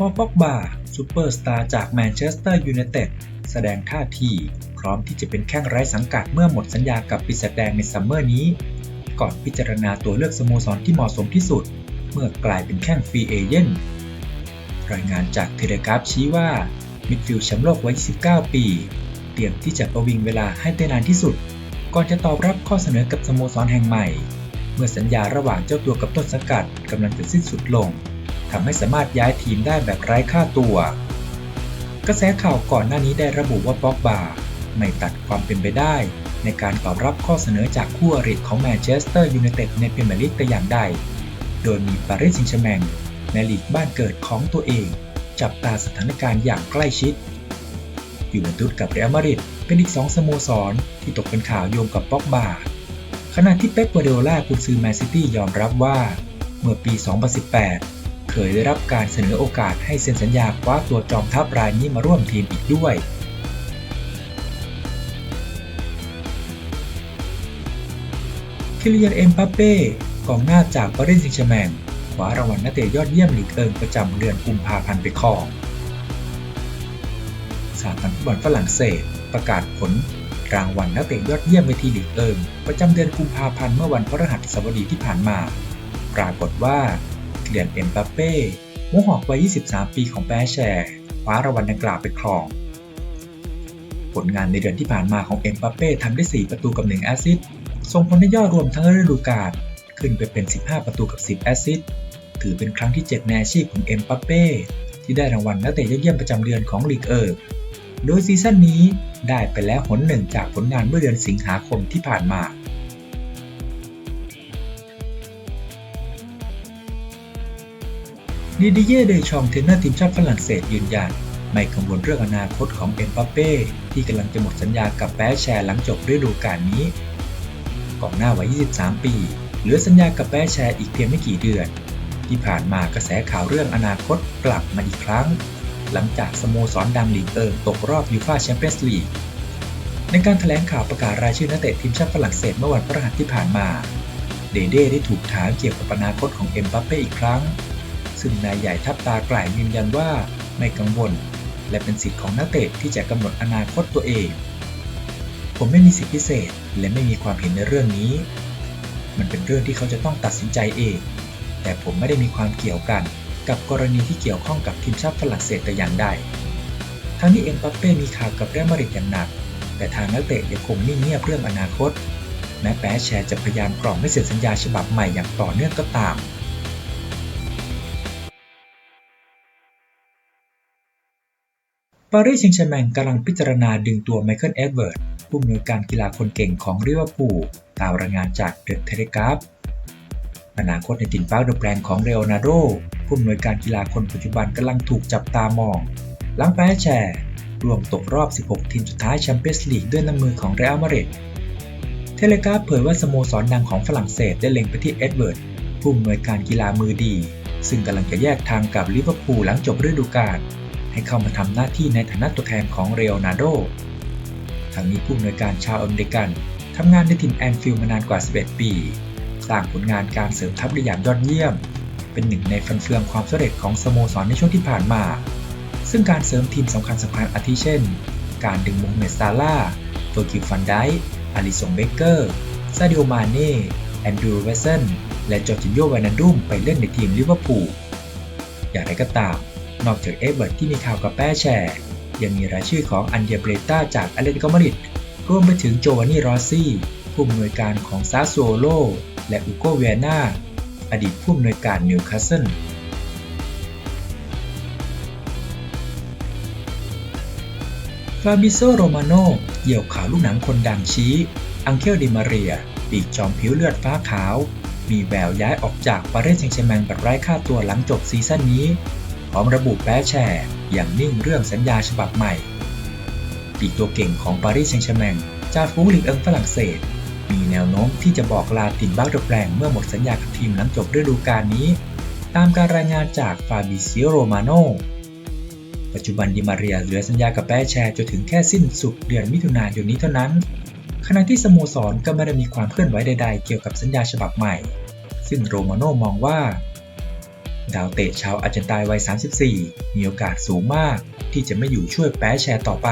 พอป็อกบาซูเปอร์สตาร์จากแมนเชสเตอร์ยูไนเต็ดแสดงท่าที พร้อมที่จะเป็นแข้งไร้สังกัดเมื่อหมดสัญญากับปีศาจแดงในซัมเมอร์นี้ ก่อนพิจารณาตัวเลือกสโมสรที่เหมาะสมที่สุด เมื่อกลายเป็นแข้งฟรีเอเย่นรายงานจากเทเลกราฟชี้ว่า มิดฟิลด์แชมป์โลกวัย 29 ปี เตรียมที่จะประวิงเวลาให้ได้นานที่สุด ก่อนจะตอบรับข้อเสนอกับสโมสรแห่งใหม่ เมื่อสัญญาระหว่างเจ้าตัวกับต้นสังกัดกำลังจะสิ้นสุดลง ทำให้สามารถย้ายทีมได้แบบไร้ค่าตัว กระแสข่าวก่อนหน้านี้ได้ระบุว่าป็อกบาไม่ตัดความเป็นไปได้ ในการตอบรับข้อเสนอจากคู่อริของแมนเชสเตอร์ยูไนเต็ดในพรีเมียร์ลีกแต่อย่างใด โดยมีปารีสแซงต์แชร์แมงในลีกบ้านเกิดของตัวเอง จับตาสถานการณ์อย่างใกล้ชิดยูเวนตุสกับเรอัลมาดริดเป็นอีกสองสโมสรที่ตกเป็นข่าวโยงกับป็อกบาขณะที่เป๊ปกัวเดโอล่ากุนซือแมนซิตี้ยอมรับว่า เมื่อปี 2018 ยได้รับการเสนอโอกาสให้เซ็นสัญญาคว้าตัวจอมทัพรายนี้มาร่วมทีมอีกด้วยคิลิยันเอ็มบัปเป้กองหน้าจากปารีสแซงต์แชร์แมงคว้ารางวัลนักเตะยอดเยี่ยมลีกเอิงประจำเดือนกุมภาพันธ์ไปครองสาพันธ์ฟุตบอลฝรั่งเศส ประกาศผลรางวัลนักเตะยอดเยี่ยมเวทีลีกเอิงประจำเดือนกุมภาพันธ์เมื่อวันพฤหัสบดีที่ผ่านมา ปรากฏว่า คิลิยันเอ็มบัปเป้หัวหอกวัย 23 ปีของแปรแชร์คว้ารางวัลดังกล่าวไปครอง ผลงานในเดือนที่ผ่านมาของเอ็มบัปเป้ทำได้ 4 ประตูกับ 1 แอสซิสต์ส่งผลให้ยอดรวมทั้งฤดูกาลขึ้นไปเป็น 15 ประตูกับ 10 แอสซิสต์ถือเป็นครั้งที่ 7 ในอาชีพของเอ็มบัปเป้ที่ได้รางวัลนักเตะยอดเยี่ยมประจำเดือนของลีกเอิร์กโดยซีซั่นนี้ได้ไปแล้วหนหนึ่งจากผลงานเมื่อเดือนสิงหาคมที่ผ่านมา ดิดิเย่เดชองเทรนเนอร์ทีมชาติฝรั่งเศสยืนยัน ไม่กังวลเรื่องอนาคตของเอ็มบัปเป้ที่กำลังจะหมดสัญญากับแปรแชร์หลังจบฤดูกาลนี้กองหน้าวัย 23 ปี เหลือสัญญากับแปรแชร์อีกเพียงไม่กี่เดือน ที่ผ่านมากระแสข่าวเรื่องอนาคตกลับมาอีกครั้ง หลังจากสโมสรดังลีกเอิงตกรอบยูฟ่าแชมเปี้ยนส์ลีกในการถแถลงข่าวประกาศรายชื่อนักเตะทีมชาติฝรั่งเศสเมื่อวันพฤหัสที่ผ่านมา เดเด้ได้ถูกถามเกี่ยวกับอนาคตของเอ็มบัปเป้อีกครั้ง ซึ่งนายใหญ่ทัพตากล่ายยืนยันว่าไม่กังวล และเป็นสิทธิ์ของนักเตะที่จะกำหนดอนาคตตัวเอง ผมไม่มีสิทธิพิเศษและไม่มีความเห็นในเรื่องนี้ มันเป็นเรื่องที่เขาจะต้องตัดสินใจเอง แต่ผมไม่ได้มีความเกี่ยวกันกับกรณีที่เกี่ยวข้องกับทีมชาติฝรั่งเศสแต่อย่างใด ทั้งนี้เอ็มบัปเป้มีข่าวกับเรอัลมาดริดอย่างหนัก แต่ทางนักเตะยังคงนิ่งเงียบเรื่องอนาคต แม้แปรแชร์จะพยายามกล่อมให้เซ็นสัญญาฉบับใหม่อย่างต่อเนื่องก็ตามารีสแซงต์แชร์แมงกำลังพิจารณาดึงตัวไมเคิลเอ็ดเวิร์ดผู้อำนวยการกีฬาคนเก่งของลิเวอร์พูลตามรายงานจากเดอะเทเลกราฟอนาคตในตินฟ้าเดอะแปลงของเรโอนาร์โดผู้อำนวยการกีฬาคนปัจจุบันกำลังถูกจับตามอง หลังแพ้แชร์รวมตกรอบ 16 ทีมสุดท้ายแชมเปี้ยนส์ลีกด้วยน้ำมือของเรอัลมาดริดเทเลกราฟเผยว่าสโมสรดังของฝรั่งเศสได้เล็งไปที่เอ็ดเวิร์ดผู้อำนวยการกีฬามือดี ซึ่งกำลังจะแยกทางกับลิเวอร์พูลหลังจบฤดูกาล ให้เข้ามาทำหน้าที่ในฐานะตัวแทนของเรโอนาโดทางนี้ผู้อำนวยการชาวอเมริกันทำงานในทีมแอนฟิลมานานกว่า 11 ปี สร้างผลงานการเสริมทัพได้อย่างยอดเยี่ยม เป็นหนึ่งในฟันเฟืองความสำเร็จของสโมสรในช่วงที่ผ่านมา ซึ่งการเสริมทีมสำคัญสำคัญอาทิเช่น การดึงมุงเมสซาร่าเฟอร์กิลฟันไดอาริสงเบเกอร์ซาดิโอมาเน่แอนดรูเวสเซนและจอร์จินโยวานันดุมไปเล่นในทีมลิเวอร์พูลอย่างไรก็ตาม นอกจากเอเบิร์ตที่มีข่าวกับแป้แชร์ ยังมีรายชื่อของอันเดียเบรต้าจากอเลติโกมาดริดรวมไปถึงโจวานนี่รอซี่ ผู้อำนวยการของซาโซโล และอุโกเวียนาอดีตผู้อำนวยการนิวคาสเซิลฟาบิโซโรมาโนเหยี่ยวข่าวลูกหนังคนดังชี้ อังเคลดิมาเรียปีกจอมผิวเลือดฟ้าขาว มีแววย้ายออกจากปารีสแซงต์แชร์แมงแบบไร้ค่าตัวหลังจบซีซั่นนี้ ร้อมระบุแป้แชร์อย่างนิ่งเรื่องสัญญาฉบับใหม่ ปีกตัวเก่งของปารีสแซงต์แชร์แมงจาฟูงลีกเอิงฝรั่งเศส มีแนวโน้มที่จะบอกลาตินบ้าเดอแปลงเมื่อหมดสัญญากับทีมหลังจบฤดูกาลนี้ ตามการรายงานจากฟาบิเซิโอโรมาโนปัจจุบันดิมาเรียเหลือสัญญากับแป้แชร์จนถึงแค่สิ้นสุดเดือนมิถุนายนนี้เท่านั้น ขณะที่สโมสรก็ไม่ได้มีความเคลื่อนไหวใด ๆ เกี่ยวกับสัญญาฉบับใหม่ ซึ่งโรมาโนมองว่า ดาวเตะชาวอาร์เจนตายวัย 34 มีโอกาสสูงมาก ที่จะไม่อยู่ช่วยแป้แชร์ต่อไป